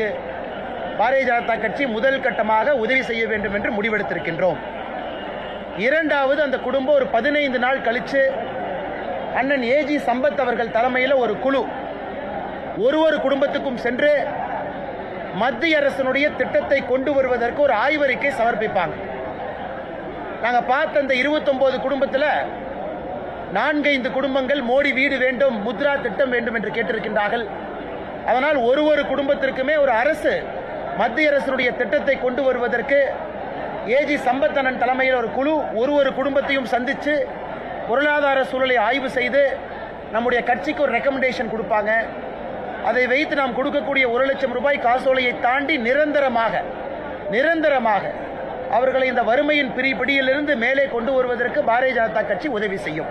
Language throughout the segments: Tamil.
வருவதற்கு பாரதிய ஜனதா கட்சி முதல் கட்டமாக உதவி செய்ய வேண்டும் என்று முடிவெடுத்திருக்கின்றோம். இரண்டாவது அந்த குடும்பம் ஒரு பதினைந்து நாள் கழித்து அண்ணன் ஏஜி சம்பத் அவர்கள் தலைமையில் ஒரு குழு. ஒரு ஒரு குடும்பத்துக்கும் சென்று மத்திய அரசினுடைய திட்டத்தை கொண்டு வருவதற்கு ஒரு ஆய்வறிக்கை சமர்ப்பிப்பாங்க. நாங்கள் பார்த்த அந்த இருபத்தொம்போது குடும்பத்தில் நான்கைந்து குடும்பங்கள் மோடி வீடு வேண்டும் முத்ரா திட்டம் வேண்டும் என்று கேட்டிருக்கின்றார்கள். அதனால் ஒரு ஒரு குடும்பத்திற்குமே ஒரு அரசு மத்திய அரசினுடைய திட்டத்தை கொண்டு வருவதற்கு ஏஜி சம்பத்தனன் தலைமையில் ஒரு குழு ஒரு ஒரு குடும்பத்தையும் சந்தித்து பொருளாதார சூழலை ஆய்வு செய்து நம்முடைய கட்சிக்கு ஒரு ரெக்கமெண்டேஷன் கொடுப்பாங்க. அதை வைத்து நாம் கொடுக்கக்கூடிய ஒரு லட்சம் ரூபாய் காசோலையை தாண்டி நிரந்தரமாக நிரந்தரமாக அவர்களை இந்த வறுமையின் பிரி பிடியிலிருந்து மேலே கொண்டு வருவதற்கு பாரதிய ஜனதா கட்சி உதவி செய்யும்.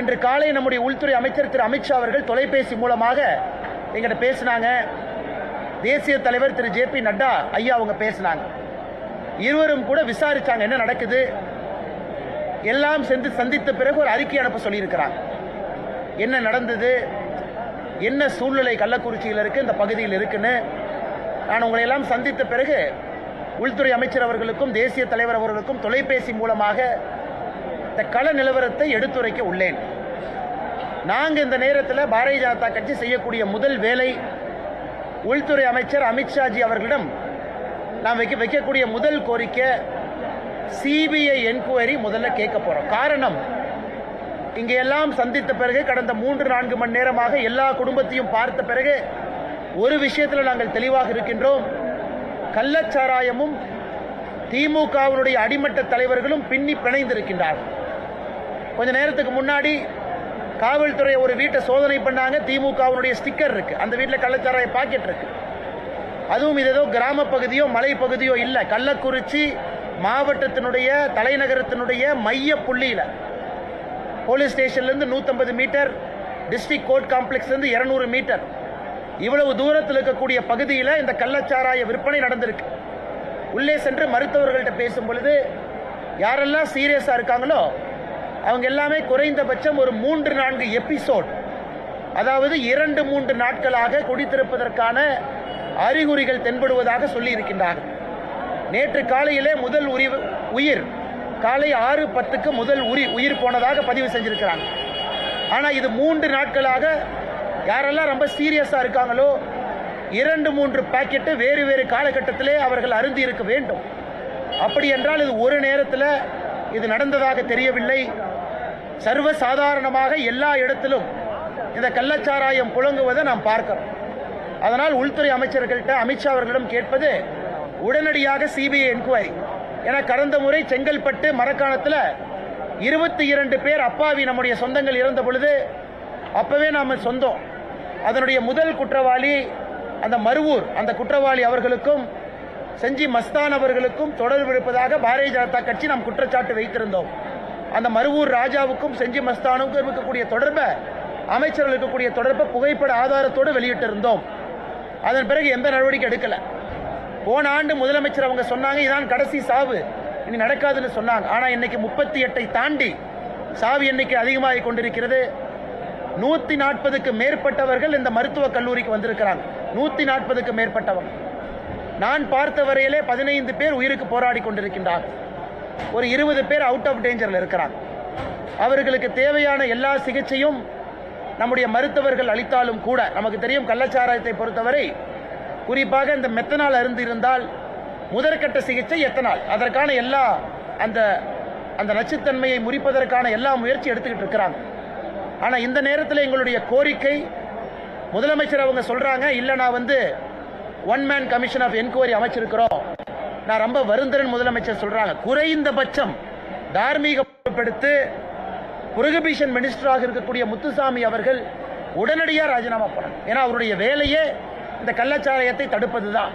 இன்று காலை நம்முடைய உள்துறை அமைச்சர் திரு அமித்ஷா அவர்கள் தொலைபேசி மூலமாக எங்கிட்ட பேசினாங்க. தேசிய தலைவர் திரு. ஜே. பி. நட்டா ஐயா அவங்க பேசினாங்க. இருவரும் கூட விசாரிச்சாங்க என்ன நடக்குது. எல்லாம் சென்று சந்தித்த பிறகு ஒரு அறிக்கை அனுப்ப சொல்லியிருக்கிறாங்க. என்ன நடந்தது. என்ன சூழ்நிலை கள்ளக்குறிச்சியில் இருக்கு இந்த பகுதியில் இருக்குன்னு. நான் உங்களை எல்லாம் சந்தித்த பிறகு உள்துறை அமைச்சர் அவர்களுக்கும் தேசிய தலைவர் அவர்களுக்கும் தொலைபேசி மூலமாக இந்த கள நிலவரத்தை எடுத்துரைக்க உள்ளேன். நாங்கள் இந்த நேரத்தில் பாரதிய ஜனதா கட்சி செய்யக்கூடிய முதல் வேலை உள்துறை அமைச்சர் அமித்ஷாஜி அவர்களிடம் நாம் வைக்க வைக்கக்கூடிய முதல் கோரிக்கை சிபிஐ என்கொயரி முதல்ல கேட்க போகிறோம் காரணம் இங்கே எல்லாம் சந்தித்த பிறகு கடந்த மூன்று நான்கு மணி நேரமாக எல்லா குடும்பத்தையும் பார்த்த பிறகு ஒரு விஷயத்தில் நாங்கள் தெளிவாக இருக்கின்றோம். கள்ளச்சாராயமும் திமுகவினுடைய அடிமட்ட தலைவர்களும் பின்னி பிணைந்திருக்கின்றார்கள். கொஞ்ச நேரத்துக்கு முன்னாடி காவல்துறை ஒரு வீட்டை சோதனை பண்ணாங்க. திமுகவினுடைய ஸ்டிக்கர் இருக்கு. அந்த வீட்டில் கள்ளச்சாராய பாக்கெட் இருக்கு. அதுவும் இது ஏதோ கிராம பகுதியோ மலை பகுதியோ இல்லை. கள்ளக்குறிச்சி மாவட்டத்தினுடைய தலைநகரத்தினுடைய மைய புள்ளியில். போலீஸ் ஸ்டேஷன்லேருந்து நூற்றம்பது மீட்டர் டிஸ்ட்ரிக்ட் கோர்ட் காம்ப்ளெக்ஸ்லேருந்து இரநூறு மீட்டர். இவ்வளவு தூரத்தில் இருக்கக்கூடிய பகுதியில் இந்த கள்ளச்சாராய விற்பனை நடந்திருக்கு. உள்ளே சென்று மருத்துவர்கள்ட்ட பேசும் பொழுது யாரெல்லாம் சீரியஸாக இருக்காங்களோ அவங்க எல்லாமே குறைந்தபட்சம் ஒரு மூன்று நான்கு எபிசோட் அதாவது இரண்டு மூன்று நாட்களாக குடித்திருப்பதற்கான அறிகுறிகள் தென்படுவதாக சொல்லி இருக்கின்றார்கள் நேற்று காலையிலே முதல் உரி உயிர் காலை ஆறு பத்துக்கு முதல் உரி உயிர் போனதாக பதிவு செஞ்சிருக்கிறாங்க. ஆனால் இது மூன்று நாட்களாக யாரெல்லாம் ரொம்ப சீரியஸாக இருக்காங்களோ இரண்டு மூன்று பாக்கெட்டு வேறு வேறு காலகட்டத்திலே அவர்கள் அருந்தி இருக்க வேண்டும். அப்படி என்றால் இது ஒரு நேரத்தில் இது நடந்ததாக தெரியவில்லை. சர்வ சாதாரணமாக எல்லா இடத்திலும் இந்த கள்ளச்சாராயம் புழங்குவதை நாம் பார்க்கிறோம். அதனால் உள்துறை அமைச்சர்கள்ட்ட அமித்ஷா அவர்களிடம் கேட்பது உடனடியாக சிபிஐ என்கொயரி என கடந்த முறை செங்கல்பட்டு மரக்காணத்தில் இருபத்தி இரண்டு பேர் அப்பாவி நம்முடைய சொந்தங்கள் இறந்த பொழுது அப்பவே நாம் சொந்தம். அதனுடைய முதல் குற்றவாளி அந்த மருவூர் அந்த குற்றவாளி அவர்களுக்கும் செஞ்சி மஸ்தான் அவர்களுக்கும் தொடர்பு இருப்பதாக பாரதிய ஜனதா கட்சி நாம் குற்றச்சாட்டு வைத்திருந்தோம். அந்த மருவூர் ராஜாவுக்கும் செஞ்சி மஸ்தானுக்கும் இருக்கக்கூடிய தொடர்பை அமைச்சர்கள் இருக்கக்கூடிய தொடர்பை புகைப்பட ஆதாரத்தோடு வெளியிட்டிருந்தோம். அதன் பிறகு எந்த நடவடிக்கை எடுக்கலை. போன ஆண்டு முதலமைச்சர் அவங்க சொன்னாங்க இதான் கடைசி சாவு. இனி நடக்காதுன்னு சொன்னாங்க. ஆனால் இன்னைக்கு முப்பத்தி எட்டை தாண்டி சாவு எண்ணிக்கை அதிகமாகி கொண்டிருக்கிறது. நூற்றி நாற்பதுக்கு மேற்பட்டவர்கள் இந்த மருத்துவக் கல்லூரிக்கு வந்திருக்கிறாங்க. நூற்றி நாற்பதுக்கு மேற்பட்டவங்க. நான் பார்த்த வரையிலே பதினைந்து பேர் உயிருக்கு போராடி கொண்டிருக்கின்றார்கள். ஒரு இருபது பேர் அவுட் ஆஃப் டேஞ்சரில் இருக்கிறாங்க. அவர்களுக்கு தேவையான எல்லா சிகிச்சையும் நம்முடைய மருத்துவர்கள் அளித்தாலும் கூட நமக்கு தெரியும் கள்ளச்சாராயத்தை பொறுத்தவரை குறிப்பாக இந்த மெத்தனால் அருந்து இருந்தால் முதற்கட்ட சிகிச்சை எத்தனால்? அதற்கான எல்லா அந்த அந்த நச்சுத்தன்மையை முறிப்பதற்கான எல்லா முயற்சி எடுத்துக்கிட்டு இருக்கிறாங்க. ஆனால் இந்த நேரத்தில் எங்களுடைய கோரிக்கை முதலமைச்சர் அவங்க சொல்கிறாங்க இல்லை நான் வந்து one man commission of enquiry அமைச்சிருக்கிறோம். நான் ரொம்ப வருந்தரன் முதலமைச்சர் சொல்றாங்க. குறைந்தபட்சம் தார்மீக பொறுப்பெடுத்து புரகபீஷன் மினிஸ்டராக இருக்கக்கூடிய முத்துசாமி அவர்கள் உடனடியாக ராஜினாமா பண்ணணும். ஏன்னா அவருடைய வேலையே இந்த கள்ளச்சாராயத்தை தடுப்பதுதான்.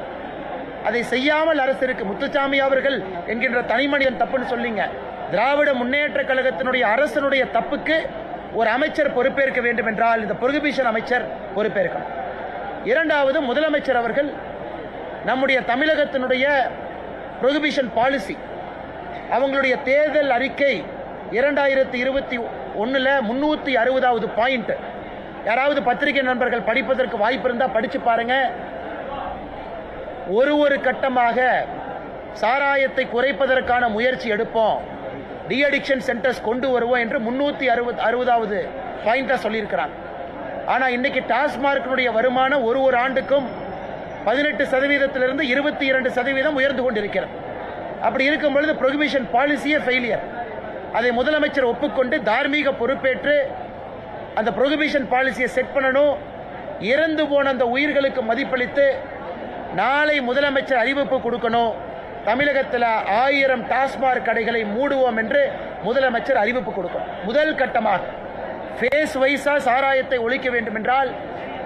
அதை செய்யாமல் அரசு இருக்கு முத்துசாமி அவர்கள் என்கின்ற தனிமனிதன் தப்புன்னு சொல்லிங்க. திராவிட முன்னேற்ற கழகத்தினுடைய அரசனுடைய தப்புக்கு ஒரு அமைச்சர் பொறுப்பேற்க வேண்டும் என்றால் இந்த புரகபீஷன் அமைச்சர் பொறுப்பேற்கணும். இரண்டாவது முதலமைச்சர் அவர்கள் நம்முடைய தமிழகத்தினுடைய ப்ரொஹிபிஷன் பாலிசி அவங்களுடைய தேர்தல் அறிக்கை இரண்டாயிரத்தி இருபத்தி ஒன்றில் முன்னூற்றி அறுபதாவது பாயிண்ட் யாராவது பத்திரிகை நண்பர்கள் படிப்பதற்கு வாய்ப்பு இருந்தால் படித்து பாருங்க. ஒரு ஒரு கட்டமாக சாராயத்தை குறைப்பதற்கான முயற்சி எடுப்போம். டி அடிக்ஷன் சென்டர்ஸ் கொண்டு வருவோம் என்று முன்னூற்றி அறுபது அறுபதாவது பாயிண்டாக சொல்லியிருக்கிறாங்க. ஆனால் இன்னைக்கு டாஸ்மார்க்கினுடைய வருமானம் ஒரு ஒரு ஆண்டுக்கும் பதினெட்டு சதவீதத்திலிருந்து இருபத்தி இரண்டு சதவீதம் உயர்ந்து கொண்டிருக்கிறது. அப்படி இருக்கும் பொழுது ப்ரொகிபிஷன் பாலிசியே ஃபெயிலியர் அதை முதலமைச்சர் ஒப்புக்கொண்டு தார்மீக பொறுப்பேற்று அந்த ப்ரொகிபிஷன் பாலிசியை செட் பண்ணணும். இறந்து போன அந்த உயிர்களுக்கு மதிப்பளித்து நாளை முதலமைச்சர் அறிவிப்பு கொடுக்கணும். தமிழகத்தில் ஆயிரம் டாஸ்மாக் கடைகளை மூடுவோம் என்று முதலமைச்சர் அறிவிப்பு கொடுக்கணும். முதல் கட்டமாக ஃபேஸ் வைஸாக சாராயத்தை ஒழிக்க வேண்டும் என்றால்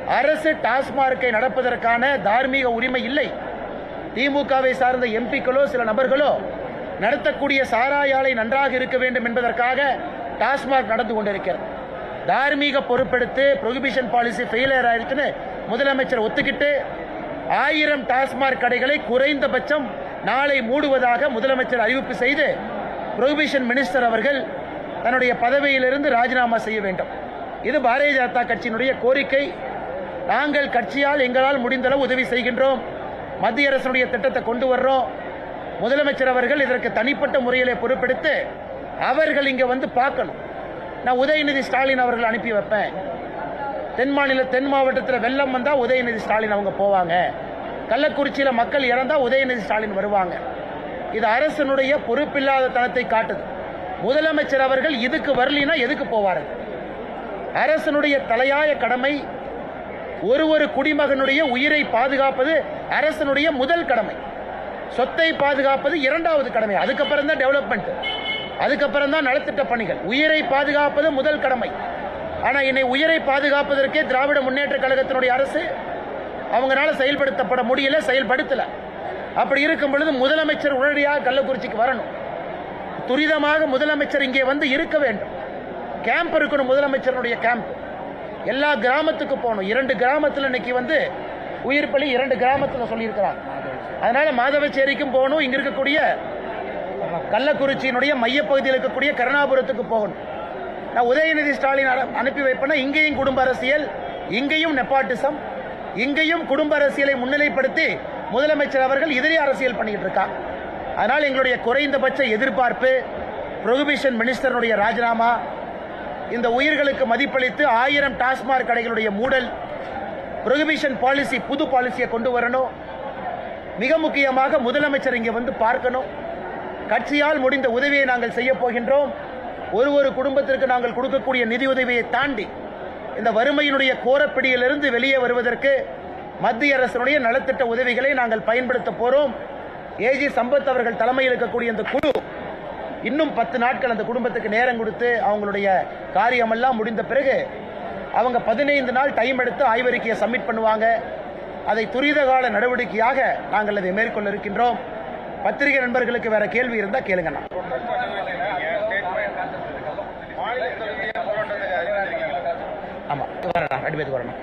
அரசு டாஸ்மார்க்கை நடப்பதற்கான தார்மீக உரிமை இல்லை. திமுகவை சார்ந்த எம்பிக்களோ சில நபர்களோ நடத்தக்கூடிய சாராயாலை நன்றாக இருக்க வேண்டும் என்பதற்காக டாஸ்மாக் நடந்து கொண்டிருக்கிறது. தார்மீக பொறுப்பெடுத்து ப்ரொஹிபிஷன் பாலிசி ஃபெயிலியர் ஆயிருச்சுன்னு முதலமைச்சர் ஒத்துக்கிட்டு ஆயிரம் டாஸ்மாக் கடைகளை குறைந்தபட்சம் நாளை மூடுவதாக முதலமைச்சர் அறிவிப்பு செய்து ப்ரொஹிபிஷன் மினிஸ்டர் அவர்கள் தன்னுடைய பதவியிலிருந்து ராஜினாமா செய்ய வேண்டும். இது பாரதிய ஜனதா கட்சியினுடைய கோரிக்கை. நாங்கள் கட்சியால் எங்களால் முடிந்தளவு உதவி செய்கின்றோம். மத்திய அரசுடைய திட்டத்தை கொண்டு வர்றோம். முதலமைச்சர் அவர்கள் இதற்கு தனிப்பட்ட முறையிலே பொறுப்பெடுத்து அவர்கள் இங்கே வந்து பார்க்கணும். நான் உதயநிதி ஸ்டாலின் அவர்கள் அனுப்பி வைப்பேன். தென் மாநில தென் மாவட்டத்தில் வெள்ளம் வந்தால் உதயநிதி ஸ்டாலின் அவங்க போவாங்க. கள்ளக்குறிச்சியில் மக்கள் இறந்தால் உதயநிதி ஸ்டாலின் வருவாங்க. இது அரசனுடைய பொறுப்பில்லாத தனத்தை காட்டுது. முதலமைச்சர் அவர்கள் இதுக்கு வரலினா எதுக்கு போவார்கள் அரசனுடைய தலையாய கடமை ஒரு ஒரு குடிமகனுடைய உயிரை பாதுகாப்பது அரசனுடைய முதல் கடமை. சொத்தை பாதுகாப்பது இரண்டாவது கடமை. அதுக்கப்புறம் தான் டெவலப்மெண்ட் அதுக்கப்புறம் தான் நலத்திட்ட பணிகள். உயிரை பாதுகாப்பது முதல் கடமை. ஆனால் என்னை உயிரை பாதுகாப்பதற்கே திராவிட முன்னேற்ற கழகத்தினுடைய அரசு அவங்களால செயல்படுத்தப்பட முடியல செயல்படுத்தல. அப்படி இருக்கும் பொழுது முதலமைச்சர் உடனடியாக கள்ளக்குறிச்சிக்கு வரணும். துரிதமாக முதலமைச்சர் இங்கே வந்து இருக்க வேண்டும். கேம்ப் இருக்கணும் முதலமைச்சருடைய கேம்ப் எல்லா கிராமத்துக்கு போகணும். இரண்டு கிராமத்தில் இன்னைக்கு வந்து உயிர் பலி இரண்டு கிராமத்தில் சொல்லியிருக்கிறாங்க அதனால மாதவச்சேரிக்கும் போகணும். இங்கே இருக்கக்கூடிய கள்ளக்குறிச்சியினுடைய மையப்பகுதியில் இருக்கக்கூடிய கருணாபுரத்துக்கு போகணும். நான் உதயநிதி ஸ்டாலின் அனு- அனுப்பி வைப்பேன்னா இங்கேயும் குடும்ப அரசியல் இங்கேயும் நெப்பாட்டிசம் இங்கேயும் குடும்ப அரசியலை முன்னிலைப்படுத்தி முதலமைச்சர் அவர்கள் எதிரி அரசியல் பண்ணிட்டு இருக்கா. அதனால் எங்களுடைய குறைந்தபட்ச எதிர்பார்ப்பு ப்ரொஹிபிஷன் மினிஸ்டருடைய ராஜினாமா இந்த உயிர்களுக்கு மதிப்பளித்து ஆயிரம் டாஸ்மாக் கடைகளுடைய மூடல் ப்ரொஹிபிஷன் பாலிசி புது பாலிசியை கொண்டு வரணும். மிக முக்கியமாக முதலமைச்சர் இங்கே வந்து பார்க்கணும். கட்சியால் முடிந்த உதவியை நாங்கள் செய்ய போகின்றோம். ஒரு ஒரு குடும்பத்திற்கு நாங்கள் கொடுக்கக்கூடிய நிதி உதவியை தாண்டி இந்த வறுமையினுடைய கோரப்பிடியிலிருந்து வெளியே வருவதற்கு மத்திய அரசினுடைய நலத்திட்ட உதவிகளை நாங்கள் பயன்படுத்த போகிறோம் ஏஜி சம்பத் அவர்கள் தலைமையில் இருக்கக்கூடிய இந்த குழு இன்னும் பத்து நாட்கள் அந்த குடும்பத்துக்கு நேரம் கொடுத்து அவங்களுடைய காரியமெல்லாம் முடிந்த பிறகு அவங்க பதினைந்து நாள் டைம் எடுத்து ஆய்வறிக்கையை சப்மிட் பண்ணுவாங்க. அதை துரித கால நடவடிக்கையாக நாங்கள் அதை மேற்கொள்ள இருக்கின்றோம் பத்திரிகை நண்பர்களுக்கு வேற கேள்வி இருந்தா கேளுங்கண்ணா ஆமா. வரணும் ரெண்டு பேருக்கு வரணும்.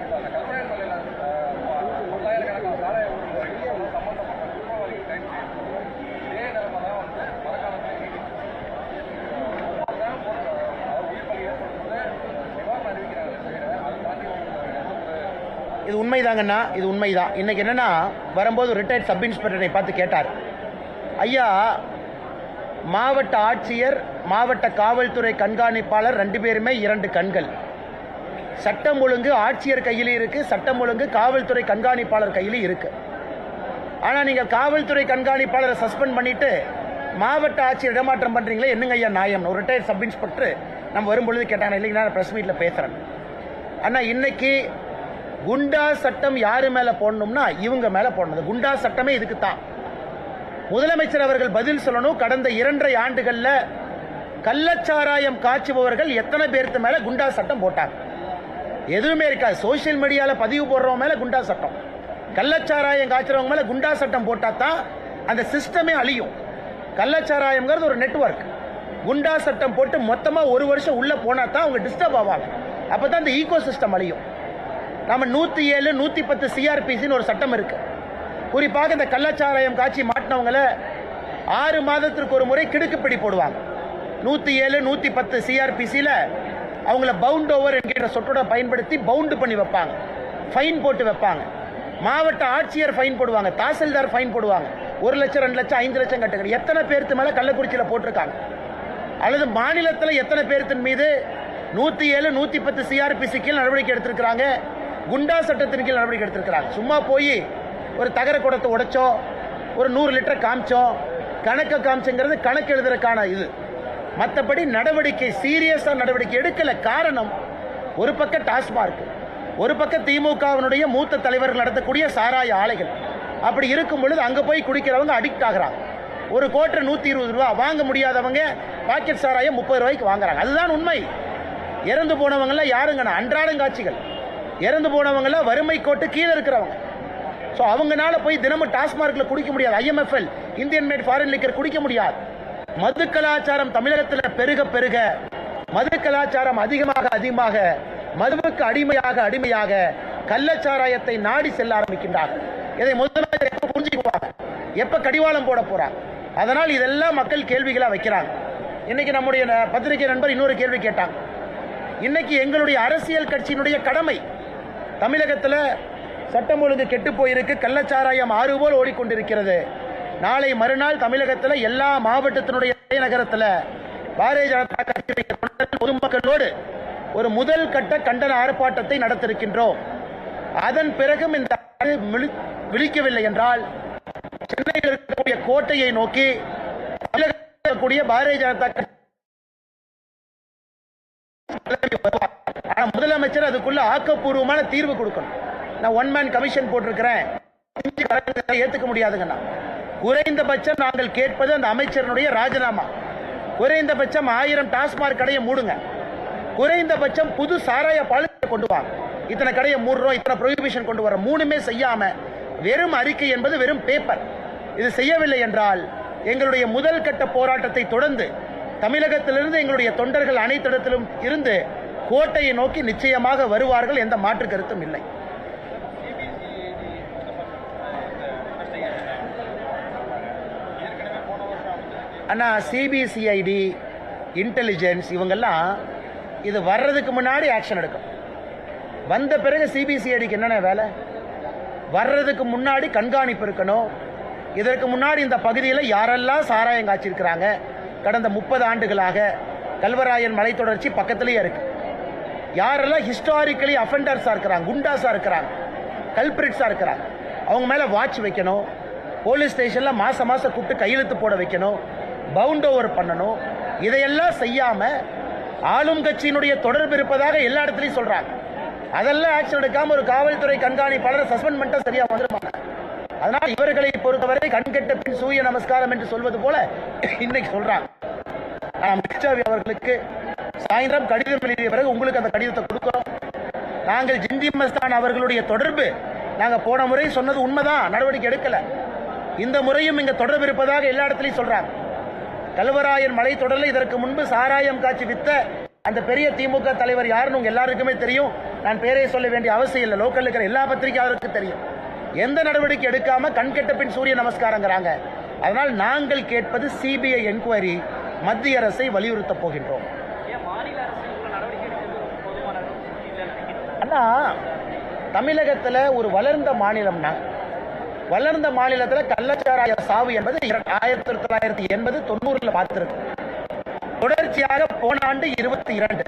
இது உண்மைதாங்கண்ணா இது உண்மைதான். இன்னைக்கு என்னென்னா வரும்போது ரிட்டையர்ட் சப் இன்ஸ்பெக்டரை பார்த்து கேட்டார். ஐயா மாவட்ட ஆட்சியர் மாவட்ட காவல்துறை கண்காணிப்பாளர் ரெண்டு பேருமே இரண்டு கண்கள். சட்டம் ஒழுங்கு ஆட்சியர் கையில் இருக்குது சட்டம் ஒழுங்கு காவல்துறை கண்காணிப்பாளர் கையில் இருக்குது ஆனால் நீங்கள் காவல்துறை கண்காணிப்பாளரை சஸ்பெண்ட் பண்ணிவிட்டு மாவட்ட ஆட்சியர் இடமாற்றம் பண்ணுறீங்களே என்னங்க ஐயா நியாயம் ஒரு ரிட்டையர்ட் சப் இன்ஸ்பெக்டர் நம்ம வரும்பொழுது கேட்டாங்க இல்லைங்க நான் ப்ரெஸ் மீட்டில் பேசுகிறேன் அண்ணா இன்னைக்கு குண்டா சட்டம் யாரு மேல போடணும்னா இவங்க மேல போடணும். குண்டா சட்டமே இதுக்கு தான் முதலமைச்சர் அவர்கள் பதில் சொல்லணும். கடந்த இரண்டரை ஆண்டுகள்ல கள்ளச்சாராயம் காய்ச்சுபவர்கள் எத்தனை பேருக்கு மேல குண்டா சட்டம் போட்டாங்க? எதுவுமே இருக்காது. சோஷியல் மீடியால பதிவு போடுறவங்க மேல குண்டா சட்டம். கள்ளச்சாராயம் காய்ச்சறவங்க மேல குண்டா சட்டம் போட்டா தான் அந்த சிஸ்டமே அழியும். கள்ளச்சாராயம்ங்கிறது ஒரு நெட்வொர்க் குண்டா சட்டம் போட்டு மொத்தமாக ஒரு வருஷம் உள்ளே போனா தான் அவங்க டிஸ்டர்ப் ஆவாங்க. அப்போ தான் இந்த ஈகோ சிஸ்டம் அழியும். நம்ம நூற்றி ஏழு நூற்றி பத்து சிஆர்பிசின்னு ஒரு சட்டம் இருக்கு. குறிப்பாக இந்த கள்ளச்சாராயம் காட்சி மாட்டினவங்களை ஆறு மாதத்திற்கு ஒரு முறை கிடுக்குப்பிடி போடுவாங்க. நூற்றி ஏழு நூற்றி பத்து சிஆர்பிசியில் அவங்கள பவுண்ட் ஓவர் என்கிற சொற்றோட பயன்படுத்தி பவுண்டு பண்ணி வைப்பாங்க. ஃபைன் போட்டு வைப்பாங்க. மாவட்ட ஆட்சியர் ஃபைன் போடுவாங்க. தாசில்தார் ஃபைன் போடுவாங்க. ஒரு லட்சம் ரெண்டு லட்சம் ஐந்து லட்சம் கட்டுங்க. எத்தனை பேர்த்து மேலே கள்ளக்குறிச்சியில் போட்டிருக்காங்க? அல்லது மாநிலத்தில் எத்தனை பேர்த்தின் மீது நூற்றி ஏழு நூற்றி பத்து சிஆர்பிசி கீழ் நடவடிக்கை எடுத்திருக்கிறாங்க? குண்டா சட்டத்தின் கீழ் நடவடிக்கை எடுத்திருக்கிறாங்க. சும்மா போய் ஒரு தகர குடத்தை உடைச்சோம் ஒரு நூறு லிட்டர் காமிச்சோம் கணக்கை காமிச்சுங்கிறது கணக்கு எழுதுறதுக்கான இது. மற்றபடி நடவடிக்கை சீரியஸாக நடவடிக்கை எடுக்கலை. காரணம் ஒரு பக்கம் டாஸ்மார்க் ஒரு பக்கம் திமுகவினுடைய மூத்த தலைவர்கள் நடத்தக்கூடிய சாராய ஆலைகள். அப்படி இருக்கும் பொழுது அங்கே போய் குடிக்கிறவங்க அடிக்ட் ஆகிறாங்க. ஒரு கோட்டை நூற்றி இருபது ரூபா வாங்க முடியாதவங்க பாக்கெட் சாராயம் முப்பது ரூபாய்க்கு வாங்குறாங்க. அதுதான் உண்மை. இறந்து போனவங்களாம் யாருங்கண்ணா? அன்றாடங்காட்சிகள் இறந்து போனவங்கள வறுமை கோட்டு கீழே இருக்கிறவங்க. ஸோ அவங்கனால போய் தினமும் டாஸ்மார்க்ல குடிக்க முடியாது. IMFL Indian made foreign liquor குடிக்க முடியாது. மது கலாச்சாரம் தமிழகத்தில் பெருக பெருக மது கலாச்சாரம் அதிகமாக அதிகமாக மதுவுக்கு அடிமையாக அடிமையாக கள்ளச்சாராயத்தை நாடி செல்ல ஆரம்பிக்கின்றார்கள். இதை முதலமைச்சர் எப்ப புரிஞ்சுக்குவாங்க எப்ப கடிவாளம் போட போறாங்க அதனால் இதெல்லாம் மக்கள் கேள்விகளாக வைக்கிறாங்க. இன்னைக்கு நம்முடைய ந- பத்திரிகை நண்பர் இன்னொரு கேள்வி கேட்டாங்க. இன்னைக்கு எங்களுடைய அரசியல் கட்சியினுடைய கடமை தமிழகத்தில் சட்டம் ஒழுங்கு கெட்டு போயிருக்கு. கள்ளச்சாராயம் ஆறு போல் ஓடிக்கொண்டிருக்கிறது. நாளை மறுநாள் தமிழகத்தில் எல்லா மாவட்டத்தினுடைய தலைநகரத்தில் பாரதிய ஜனதா கட்சியுடைய பொதுமக்களோடு ஒரு முதல் கட்ட கண்டன ஆர்ப்பாட்டத்தை நடத்திருக்கின்றோம். அதன் பிறகும் இந்த விழி- விழிக்கவில்லை என்றால் சென்னையில் இருக்கக்கூடிய கோட்டையை நோக்கி தமிழகத்தில் இருக்கக்கூடிய பாரதிய ஜனதா கட்சி கிளம்பி முதலமைச்சர் அதுக்குள்ள ஆக்கப்பூர்வமான தீர்வு கொடுக்கணும். நான் ஒன் மேன் கமிஷன் போட்டிருக்கிறேன். ஏற்றுக்க முடியாதுங்கண்ணா குறைந்தபட்சம் நாங்கள் கேட்பது அந்த அமைச்சரனுடைய ராஜினாமா. குறைந்தபட்சம் ஆயிரம் டாஸ்மாக் கடையை மூடுங்க. குறைந்தபட்சம் புது சாராய பாலிசி கொண்டு வாங்க. இத்தனை கடையை மூடுறோம் இத்தனை ப்ரொஹிபிஷன் கொண்டு வரோம் மூணுமே செய்யாம வெறும் அறிக்கை என்பது வெறும் பேப்பர் இது செய்யவில்லை என்றால் எங்களுடைய முதல் கட்ட போராட்டத்தை தொடர்ந்து தமிழகத்திலிருந்து எங்களுடைய தொண்டர்கள் அனைத்திடத்திலும் இருந்து கோட்டையை நோக்கி நிச்சயமாக வருவார்கள் எந்த மாற்று கருத்தும் இல்லை. அண்ணா சிபிசிஐடி இன்டெலிஜென்ஸ் இவங்கெல்லாம் இது வர்றதுக்கு முன்னாடி ஆக்ஷன் எடுக்கும். வந்த பிறகு சிபிசிஐடிக்கு என்னென்ன வேலை? வர்றதுக்கு முன்னாடி கண்காணிப்பு இருக்கணும். இதற்கு முன்னாடி இந்த பகுதியில் யாரெல்லாம் சாராயம் காய்ச்சிருக்கிறாங்க? கடந்த முப்பது ஆண்டுகளாக கல்வராயன் மலைத்தொடர்ச்சி பக்கத்திலேயே இருக்குது யாரெல்லாம் ஹிஸ்டாரிக்கலி அஃபெண்டர்ஸாக இருக்கிறாங்க குண்டாஸாக இருக்கிறாங்க கல்பிரிட்ஸாக இருக்கிறாங்க அவங்க மேலே வாட்ச் வைக்கணும் போலீஸ் ஸ்டேஷனில் மாதம் மாதம் கூப்பிட்டு கையெழுத்து போட வைக்கணும் பவுண்ட் ஓவர் பண்ணணும் இதையெல்லாம் செய்யாமல் ஆளும் கட்சியினுடைய தொடர்பு இருப்பதாக எல்லா இடத்துலையும் சொல்கிறாங்க அதெல்லாம் ஆக்ஷன் எடுக்காம ஒரு காவல்துறை கண்காணிப்பாளரை சஸ்பெண்ட் பண்ணிட்டா சரியா வந்துருமாங்க? அதனால் இவர்களை பொறுத்தவரை கண்கெட்ட பின் சூரிய நமஸ்காரம் என்று சொல்வது போல இன்னைக்கு சொல்றாங்க. ஆனால் அவர்களுக்கு சாயந்தரம் கடிதம் எழுதிய பிறகு உங்களுக்கு அந்த கடிதத்தை கொடுக்கிறோம். நாங்கள் ஜிந்தி மஸ்தான் அவர்களுடைய தொடர்பு. நாங்கள் போன முறை சொன்னது உண்மைதான் நடவடிக்கை எடுக்கல. இந்த முறையும் இங்கே தொடர்பு இருப்பதாக எல்லா இடத்துலையும் சொல்றாங்க. கல்வராயன் மலை தொடரில் இதற்கு முன்பு சாராயம் காட்சி வித்த அந்த பெரிய திமுக தலைவர் யாருன்னு உங்க எல்லாருக்குமே தெரியும். நான் பேரே சொல்ல வேண்டிய அவசியம் இல்லை. லோக்கல் இருக்கிற எல்லா பத்திரிகையாளருக்கும் தெரியும். எந்த நடவடிக்கை எடுக்காம கண்கெட்ட பின் சூரிய நமஸ்காரங்கிறாங்க. அதனால் நாங்கள் கேட்பது சிபிஐ என்கொயரி மத்திய அரசை வலியுறுத்தப் போகின்றோம் ஏன் மாநில அரசு இவ்வளவு நடவடிக்கை எடுக்கிறது போதுமான அளவு இல்லைன்னு என்னன்னா தமிழகத்துல ஒரு வளர்ந்த மாநிலம்னா வளர்ந்த மாநிலத்துல கள்ளச்சாராய சாவு என்பது ஆயிரத்தி தொள்ளாயிரத்தி எண்பது தொண்ணூறுல பார்த்திருக்கு. தொடர்ச்சியாக போன ஆண்டு இருபத்தி இரண்டு.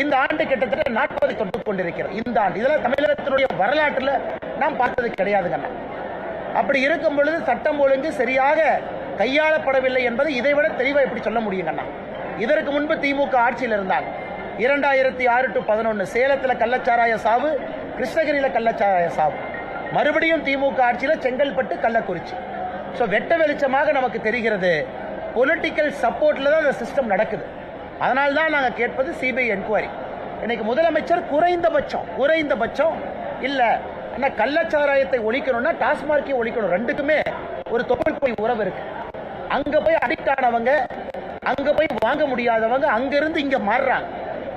இந்த ஆண்டு கிட்டத்தட்ட நாற்பது தொட்டு கொண்டிருக்கிறது. இந்த ஆண்டு. இதெல்லாம் தமிழகத்தினுடைய வரலாற்றுல நாம் பார்த்தது கிடையாதுங்கண்ணா அப்படி இருக்கும் பொழுது சட்டம் ஒழுங்கு சரியாக கையாளப்படவில்லை என்பது இதைவிட தெளிவா எப்படி சொல்ல முடியுங்கண்ணா இதற்கு முன்பு திமுக ஆட்சியில் இருந்தாங்க இரண்டாயிரத்தி ஆறு டு பதினொன்று சேலத்தில் கள்ளச்சாராய சாவு கிருஷ்ணகிரியில் கள்ளச்சாராய சாவு. மறுபடியும் திமுக ஆட்சியில் செங்கல்பட்டு கள்ளக்குறிச்சி. ஸோ வெட்ட வெளிச்சமாக நமக்கு தெரிகிறது பொலிட்டிக்கல் சப்போர்ட்டில் தான் இந்த சிஸ்டம் நடக்குது. அதனால தான் நாங்கள் கேட்பது சிபிஐ என்கொயரி இன்னைக்கு முதலமைச்சர் குறைந்தபட்சம் குறைந்தபட்சம் இல்லை ஆனால் கள்ளச்சாராயத்தை ஒழிக்கணும்னா டாஸ்மார்க்கை ஒழிக்கணும். ரெண்டுக்குமே ஒரு தொழில் போய் உறவு இருக்கு. அங்கே போய் அடிக்ட் ஆனவங்க அங்கே போய் வாங்க முடியாதவங்க அங்கேருந்து இங்கே மாறுறாங்க.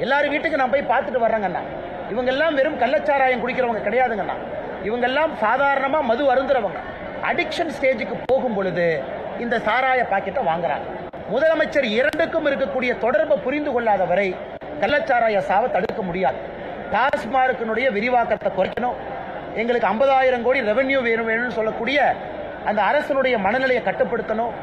எல்லாரும் வீட்டுக்கு நான் போய் பார்த்துட்டு வர்றேங்கண்ணா. இவங்க எல்லாம் வெறும் கள்ளச்சாராயம் குடிக்கிறவங்க கிடையாதுங்கண்ணா. இவங்க எல்லாம் மது அருந்துறவங்க. அடிக்ஷன் ஸ்டேஜுக்கு போகும் பொழுது இந்த சாராய பாக்கெட்டை வாங்குறாங்க. முதலமைச்சர் இரண்டுக்கும் இருக்கக்கூடிய தொடர்பை புரிந்து கொள்ளாத வரை கள்ளச்சாராய சாவை தடுக்க முடியாது. டாஸ்மார்க்கினுடைய விரிவாக்கத்தை குறைக்கணும். எங்களுக்கு ஐம்பதாயிரம் கோடி ரெவென்யூ வேணும் வேணும்னு சொல்லக்கூடிய அந்த அரசனுடைய மனநிலையை கட்டுப்படுத்தணும்.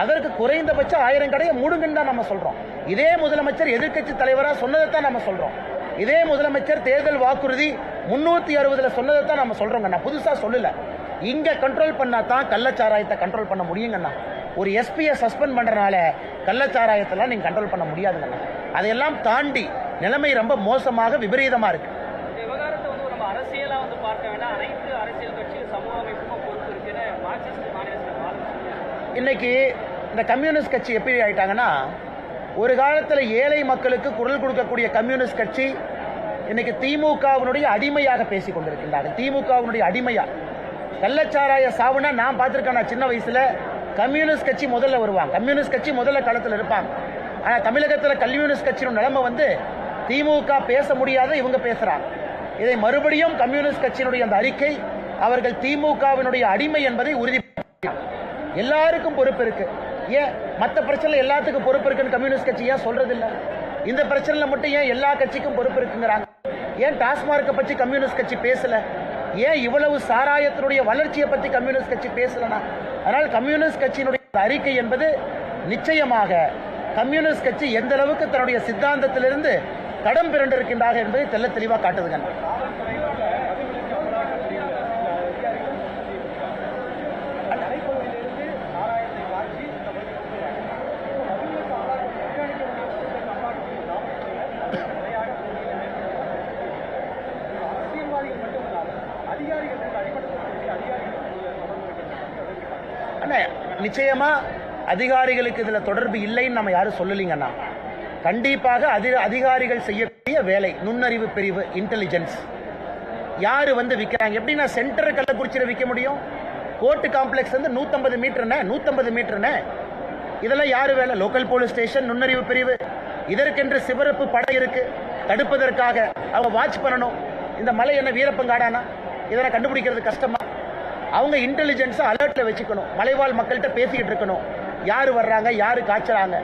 அதற்கு குறைந்தபட்சம் ஆயிரம் கடையை மூடுங்கன்னு தான் நம்ம சொல்றோம். இதே முதலமைச்சர் எதிர்க்கட்சி தலைவரா சொன்னதை தான் நம்ம சொல்றோம். இதே முதலமைச்சர் தேர்தல் வாக்குறுதி முன்னூத்தி அறுபதுல சொன்னதை தான் நம்ம சொல்றோங்க. நான் புதுசா சொல்லல. இங்க கண்ட்ரோல் பண்ணா தான் கள்ளச்சாராயத்தை கண்ட்ரோல் பண்ண முடியுங்கண்ணா. ஒரு எஸ்பியை சஸ்பெண்ட் பண்றதுனால கள்ளச்சாராயத்தெல்லாம் நீங்க கண்ட்ரோல் பண்ண முடியாதுங்கண்ணா. அதையெல்லாம் தாண்டி நிலைமை ரொம்ப மோசமாக விபரீதமா இருக்கு. வந்து அரசியலா வந்து பார்க்க வேண்டாம் அனைத்து அரசியல் கட்சியும் சமூக அமைப்புக்கும் பொறுப்பு இருக்குன்னு மார்க்சிஸ்ட் மாநில தலைவர் சொல்றாரு. இன்னைக்கு இந்த கம்யூனிஸ்ட் கட்சி எப்படி ஆயிட்டாங்கன்னா ஒரு காலத்தில் ஏழை மக்களுக்கு குரல் கொடுக்கக்கூடிய கம்யூனிஸ்ட் கட்சி இன்னைக்கு திமுகவினுடைய அடிமையாக பேசி கொண்டிருக்கின்றார்கள். திமுகவினுடைய அடிமையா. கள்ளச்சாராய சாவுனா நான் பார்த்துருக்கேன் நான் சின்ன வயசுல கம்யூனிஸ்ட் கட்சி முதல்ல வருவாங்க. கம்யூனிஸ்ட் கட்சி முதல்ல களத்தில் இருப்பாங்க. ஆனால் தமிழகத்தில் கம்யூனிஸ்ட் கட்சியின் நிலைமை வந்து திமுக பேச முடியாத இவங்க பேசுறாங்க. இதை மறுபடியும் கம்யூனிஸ்ட் கட்சியினுடைய அந்த அறிக்கை அவர்கள் திமுகவினுடைய அடிமை என்பதை உறுதி எல்லாருக்கும் பொறுப்பு இருக்கு. ஏன் மற்ற பிரச்சனை எல்லாத்துக்கும் பொறுப்பு இருக்குன்னு கம்யூனிஸ்ட் கட்சி ஏன் சொல்றது இல்லை இந்த பிரச்சனைல மட்டும் ஏன் எல்லா கட்சிக்கும் பொறுப்பு இருக்குங்கிறாங்க? ஏன் டாஸ்மார்க்கை பற்றி கம்யூனிஸ்ட் கட்சி பேசல? ஏன் இவ்வளவு சாராயத்தினுடைய வளர்ச்சியை பற்றி கம்யூனிஸ்ட் கட்சி பேசலனா? அதனால் கம்யூனிஸ்ட் கட்சியினுடைய அறிக்கை என்பது நிச்சயமாக கம்யூனிஸ்ட் கட்சி எந்த அளவுக்கு தன்னுடைய சித்தாந்தத்திலிருந்து கடம் பிறண்டிருக்கின்றார்கள் என்பதை தெள்ள தெளிவாக காட்டுதுங்க. அண்ணா நிச்சயமா அதிகாரிகளுக்கு இதுல தொடர்பு இல்லைன்னு நம்ம யாரும் சொல்லலீங்கண்ணா. கண்டிப்பாக அதி அதிகாரிகள் செய்யக்கூடிய வேலை நுண்ணறிவு பிரிவு இன்டெலிஜென்ஸ் யாரு வந்து விற்கிறாங்க எப்படின்னா சென்டர் கள்ளக்குறிச்சியில் விற்க முடியும்? கோர்ட்டு காம்ப்ளெக்ஸ் வந்து நூற்றம்பது மீட்டர்னே நூற்றம்பது மீட்டர்னே இதெல்லாம் யாரு வேலை? லோக்கல் போலீஸ் ஸ்டேஷன் நுண்ணறிவு பிரிவு. இதற்கென்று சிவரப்பு படை இருக்கு. தடுப்பதற்காக அவங்க வாட்ச் பண்ணணும். இந்த மலை என்ன வீரப்பங்காடானா இதனை கண்டுபிடிக்கிறது கஷ்டமா? அவங்க இன்டெலிஜென்ஸை அலர்ட்டில் வச்சுக்கணும். மலைவாழ் மக்கள்கிட்ட பேசிக்கிட்டு இருக்கணும். யார் வர்றாங்க யார் காய்ச்சறாங்க?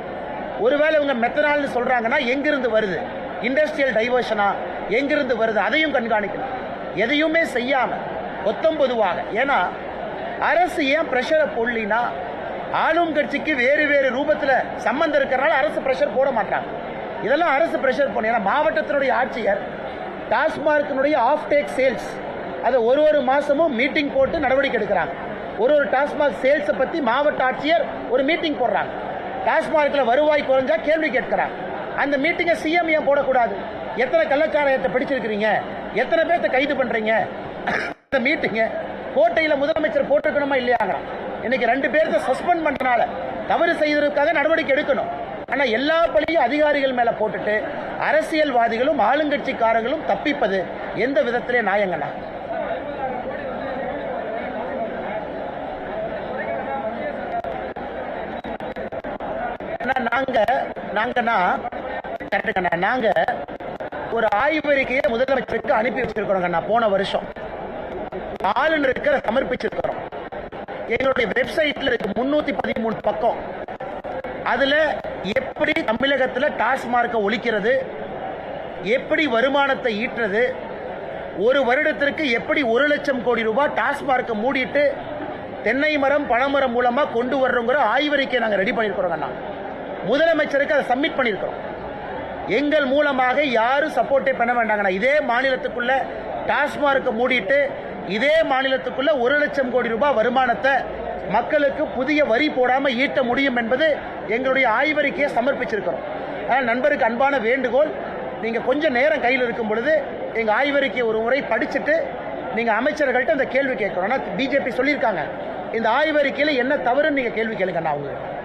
ஒருவேளை இவங்க மெத்தனால்னு சொல்கிறாங்கன்னா எங்கிருந்து வருது? இண்டஸ்ட்ரியல் டைவர்ஷனா எங்கிருந்து வருது? அதையும் கண்காணிக்கணும். எதையுமே செய்யாமல் கொத்தம் பொதுவாக. ஏன்னா அரசு ஏன் ப்ரெஷரை போடலினா ஆளும் கட்சிக்கு வேறு வேறு ரூபத்தில் சம்மந்தம் இருக்கிறனால அரசு ப்ரெஷர் போட மாட்டாங்க. இதெல்லாம் அரசு ப்ரெஷர் போடணும். ஏன்னா மாவட்டத்தினுடைய ஆட்சியர் டாஸ்மார்க்கினுடைய ஆஃப் டேக் சேல்ஸ் அதை ஒரு ஒரு மாசமும் மீட்டிங் போட்டு நடவடிக்கை எடுக்கிறாங்க. ஒரு ஒரு டாஸ்மாக் சேல்ஸை பத்தி மாவட்ட ஆட்சியர் ஒரு மீட்டிங் போடுறாங்க. டாஸ்மார்க்ல வருவாய் குறைஞ்சா கேள்வி கேட்கிறாங்க. அந்த மீட்டிங்கை சிஎம் ஏன் போடக்கூடாது? எத்தனை கள்ளச்சாராயத்தை பிடிச்சிருக்கிறீங்க? எத்தனை பேர்த்த கைது பண்றீங்க? அந்த மீட்டிங்க கோட்டையில் முதலமைச்சர் போட்டிருக்கணுமா இல்லையாங்கிறான். இன்னைக்கு ரெண்டு பேர்த்த சஸ்பெண்ட் பண்றனால தவறு செய்ததற்காக நடவடிக்கை எடுக்கணும். ஆனா எல்லா பழியும் அதிகாரிகள் மேல போட்டுட்டு அரசியல்வாதிகளும் ஆளுங்கட்சிக்காரங்களும் தப்பிப்பது எந்த விதத்திலே நியாயங்கண்ணா? நாங்க நாங்கன்னா கரெக்டுங்கண்ணா நாங்க ஒரு ஆய்வறிக்கையை முதலமைச்சருக்கு அனுப்பி வச்சிருக்கிறோங்கண்ணா போன வருஷம். ஆளுநருக்கு சமர்ப்பிச்சிருக்கிறோம். எங்களுடைய வெப்சைட்ல இருக்கு முன்னூத்தி பதிமூணு பக்கம். அதுல எப்படி தமிழகத்துல டாஸ்மார்க்க ஒழிக்கிறது எப்படி வருமானத்தை ஈட்டுறது ஒரு வருடத்திற்கு எப்படி ஒரு லட்சம் கோடி ரூபாய் டாஸ்மார்க்கை மூடிட்டு தென்னை மரம் பனைமரம் மூலமா கொண்டு வர்றோங்கிற ஆய்வறிக்கை நாங்க ரெடி பண்ணியிருக்கிறோங்கண்ணா முதலமைச்சருக்கு அதை சப்மிட் பண்ணியிருக்கிறோம். எங்கள் மூலமாக யாரும் சப்போர்ட்டே பண்ண வேண்டாங்கன்னா இதே மாநிலத்துக்குள்ள டாஸ்மார்க்கை மூடிட்டு இதே மாநிலத்துக்குள்ள ஒரு லட்சம் கோடி ரூபாய் வருமானத்தை மக்களுக்கு புதிய வரி போடாமல் ஈட்ட முடியும் என்பது எங்களுடைய ஆய்வறிக்கையை சமர்ப்பிச்சிருக்கிறோம். ஆனால் நண்பருக்கு அன்பான வேண்டுகோள் நீங்கள் கொஞ்சம் நேரம் கையில் இருக்கும் பொழுது எங்கள் ஆய்வறிக்கையை ஒரு முறை படிச்சுட்டு நீங்கள் அமைச்சர்கள்ட்ட அந்த கேள்வி கேட்கணும். ஆனால் பிஜேபி சொல்லியிருக்காங்க இந்த ஆய்வறிக்கையில் என்ன தவறுன்னு நீங்கள் கேள்வி கேளுங்கண்ணா நான்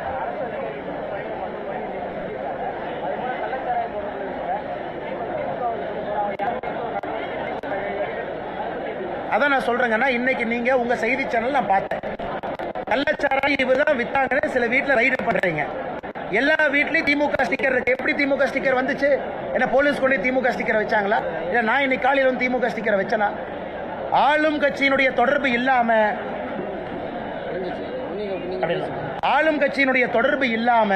அதான் நான் சொல்றேங்கன்னா இன்னைக்கு நீங்க உங்க செய்தி சேனல் நான் பார்த்தேன். கள்ளச்சாராயம் இவர் தான் வித்தாங்கன்னு சில வீட்டில் ரைடு பண்றீங்க. எல்லா வீட்லயும் திமுக ஸ்டிக்கர் இருக்கு. எப்படி திமுக ஸ்டிக்கர் வந்துச்சு? என்ன போலீஸ் கொண்டு திமுக ஸ்டிக்கர் வச்சாங்களா? இல்ல நான் இன்னைக்கு காலையில் வந்து திமுக ஸ்டிக்கர் வச்சனா? ஆளும் கட்சியினுடைய தொடர்பு இல்லாம ஆளும் கட்சியினுடைய தொடர்பு இல்லாம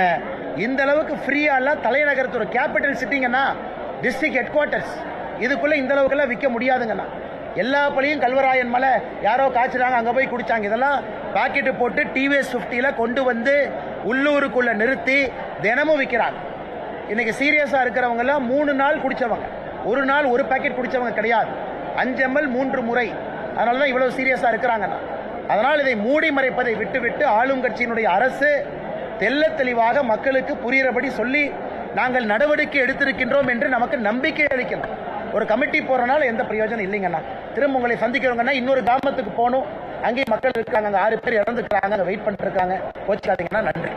இந்த அளவுக்கு ஃப்ரீயா இல்ல தலைநகரத்து ஒரு கேபிட்டல் சிட்டிங்கன்னா டிஸ்ட்ரிக்ட் ஹெட் குவார்ட்டர்ஸ் இதுக்குள்ள இந்த அளவுக்கு எல்லாம் விற்க முடியாதுங்கண்ணா. எல்லா பழியும் கல்வராயன் மலை. யாரோ காய்ச்சுறாங்க அங்கே போய் குடித்தாங்க இதெல்லாம் பாக்கெட்டு போட்டு டிவிஎஸ் ஃபிஃப்டியில் கொண்டு வந்து உள்ளூருக்குள்ளே நிறுத்தி தினமும் விற்கிறாங்க இன்றைக்கி சீரியஸாக இருக்கிறவங்கெல்லாம் மூணு நாள் குடித்தவங்க ஒரு நாள் ஒரு பாக்கெட் குடித்தவங்க கிடையாது. அஞ்சு எம்எல் மூன்று முறை. அதனால தான் இவ்வளோ சீரியஸாக இருக்கிறாங்கண்ணா அதனால் இதை மூடி மறைப்பதை விட்டுவிட்டு ஆளும் கட்சியினுடைய அரசு தெள்ளத் தெளிவாக மக்களுக்கு புரிகிறபடி சொல்லி நாங்கள் நடவடிக்கை எடுத்திருக்கின்றோம் என்று நமக்கு நம்பிக்கை அளிக்கணும். ஒரு கமிட்டி போறனால எந்த பிரயோஜனம் இல்லைங்கண்ணா. திரும்ப உங்களை சந்திக்கிறவங்கன்னா இன்னொரு கிராமத்துக்கு போகணும். அங்கேயும் மக்கள் இருக்காங்க அங்க ஆறு பேர் இறந்துக்கிறாங்க அங்க வெயிட் பண்ணிருக்காங்க கோச்சிக்காதீங்கன்னா நன்றி.